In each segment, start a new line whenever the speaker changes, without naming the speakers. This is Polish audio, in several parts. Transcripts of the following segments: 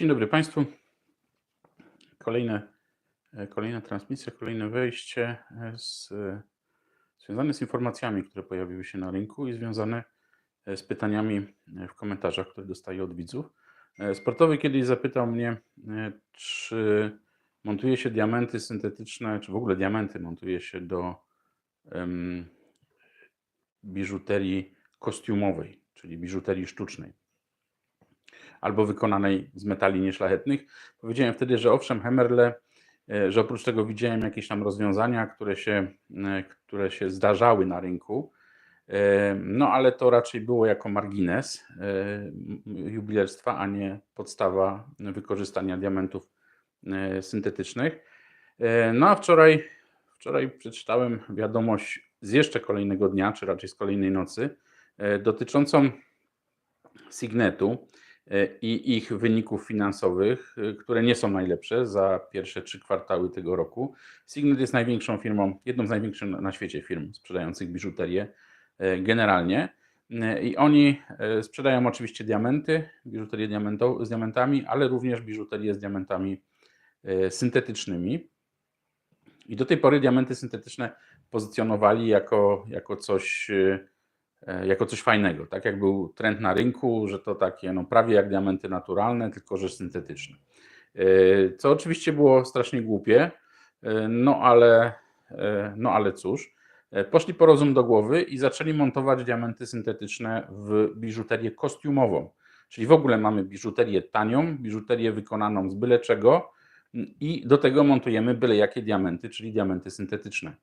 Dzień dobry Państwu. Kolejne, e, kolejna transmisja, kolejne wejście e, z, e, związane z informacjami, które pojawiły się na rynku i związane z pytaniami w komentarzach, które dostaję od widzów. Sportowy kiedyś zapytał mnie, czy montuje się diamenty syntetyczne, czy w ogóle diamenty montuje się do em, biżuterii kostiumowej, czyli biżuterii sztucznej albo wykonanej z metali nieszlachetnych. Powiedziałem wtedy, że owszem, Hemerle, e, że oprócz tego widziałem jakieś tam rozwiązania, które się, e, które się zdarzały na rynku, e, no ale to raczej było jako margines jubilerstwa, a nie podstawa wykorzystania diamentów syntetycznych. No a wczoraj, wczoraj przeczytałem wiadomość z jeszcze kolejnego dnia, czy raczej z kolejnej nocy, dotyczącą Signetu i ich wyników finansowych, e, które nie są najlepsze za pierwsze trzy kwartały tego roku. Signet jest największą firmą, jedną z największych na świecie firm sprzedających biżuterię e, generalnie. E, I oni e, sprzedają oczywiście diamenty, biżuterię z diamentami, ale również biżuterię z diamentami e, syntetycznymi. I do tej pory diamenty syntetyczne pozycjonowali jako, jako coś e, e, jako coś fajnego. Tak jak był trend na rynku, że to takie no, prawie jak diamenty naturalne, tylko że syntetyczne. E, Co oczywiście było strasznie głupie, e, no ale, e, no ale cóż. E, Poszli po rozum do głowy i zaczęli montować diamenty syntetyczne w biżuterię kostiumową. Czyli w ogóle mamy biżuterię tanią, biżuterię wykonaną z byle czego i do tego montujemy byle jakie diamenty, czyli diamenty syntetyczne.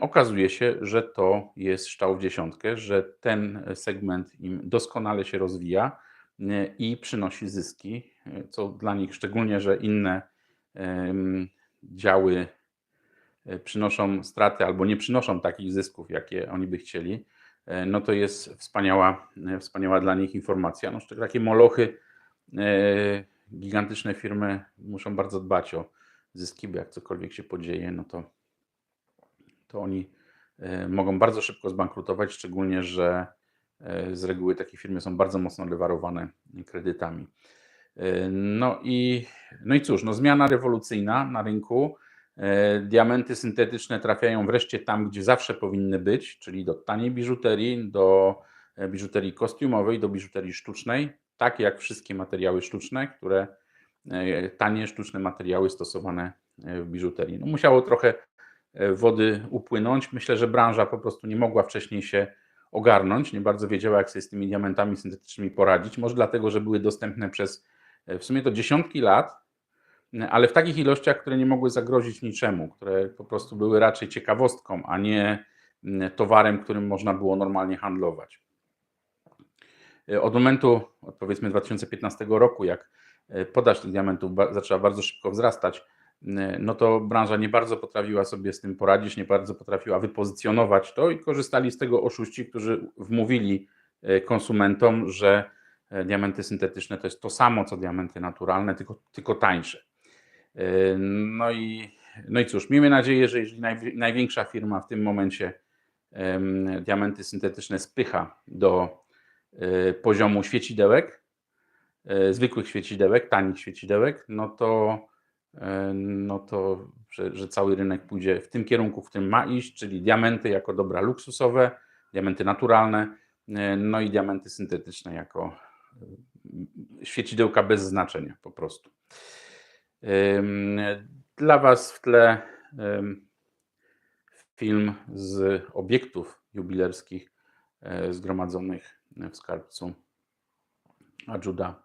Okazuje się, że to jest szczał w dziesiątkę, że ten segment im doskonale się rozwija mm, i przynosi zyski, y, co dla nich szczególnie, że inne działy e, przynoszą straty albo nie przynoszą takich zysków, jakie oni by chcieli, e, no to jest wspaniała, e, wspaniała dla nich informacja. No, takie molochy, e, gigantyczne firmy muszą bardzo dbać o zyski, bo jak cokolwiek się podzieje, no to to oni e, mogą bardzo szybko zbankrutować, szczególnie, że e, z reguły takie firmy są bardzo mocno lewarowane kredytami. E, No i, no i cóż, no zmiana rewolucyjna na rynku. Diamenty syntetyczne trafiają wreszcie tam, gdzie zawsze powinny być, czyli do taniej biżuterii, do biżuterii kostiumowej, do biżuterii sztucznej, tak jak wszystkie materiały sztuczne, które tanie sztuczne materiały stosowane w biżuterii. No musiało trochę wody upłynąć. Myślę, że branża po prostu nie mogła wcześniej się ogarnąć, nie bardzo wiedziała, jak sobie z tymi diamentami syntetycznymi poradzić. Może dlatego, że były dostępne przez e, w sumie to dziesiątki lat, ale w takich ilościach, które nie mogły zagrozić niczemu, które po prostu były raczej ciekawostką, a nie towarem, którym można było normalnie handlować. E, Od momentu, od powiedzmy 2015 roku, jak e, podaż tych diamentów zaczęła bardzo szybko wzrastać, no to branża nie bardzo potrafiła sobie z tym poradzić, nie bardzo potrafiła wypozycjonować to i korzystali z tego oszuści, którzy wmówili e, konsumentom, że e, diamenty syntetyczne to jest to samo co diamenty naturalne, tylko, tylko tańsze. No i, no i cóż, miejmy nadzieję, że jeżeli najwi- największa firma w tym momencie em, diamenty syntetyczne spycha do poziomu świecidełek, e, zwykłych świecidełek, tanich świecidełek, no to, no to że, że cały rynek pójdzie w tym kierunku, w którym ma iść, czyli diamenty jako dobra luksusowe, diamenty naturalne, e, no i diamenty syntetyczne jako e, świecidełka bez znaczenia po prostu. Dla Was w tle film z obiektów jubilerskich e, zgromadzonych w skarbcu Adjuda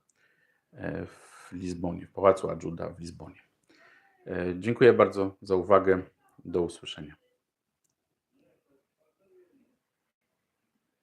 e, w Lizbonie, w pałacu Adjuda w Lizbonie. E, Dziękuję bardzo za uwagę. Do usłyszenia.